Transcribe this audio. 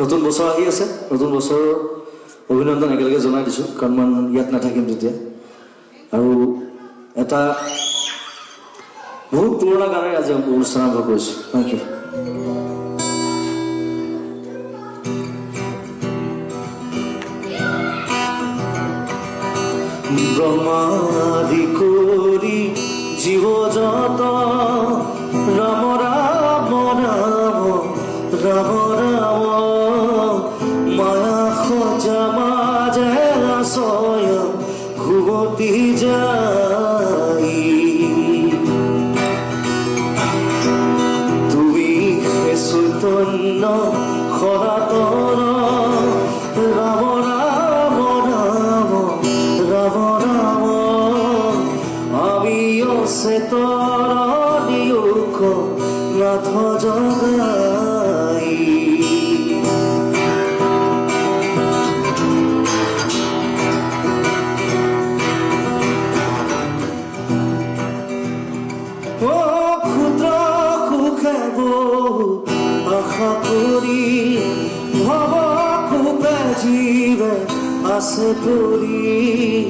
নতুন বছৰ আহি আছে। নতুন বছৰৰ অভিনন্দন একেলগে জনাই দিছোঁ, কাৰণ মই ইয়াত নাথাকিম তেতিয়া। আৰু এটা বহুত পুৰণা গানেৰে আজি অনুষ্ঠান আৰম্ভ কৰিছোঁ থেংক ইউ ব্ৰহ্মাদি কৰি জীৱ যত ৰাম ৰাম ৰাম ৰাম ৰাম। মায়া সজা মাজে স্বয়ং ঘুমতি যাই। তুমি চৈতন্য সনাতন ৰাম ৰাম ৰাম ৰাম ৰাম আমি অচেতন দিয়োক Nath Jagai roubou o culpa de você por ir.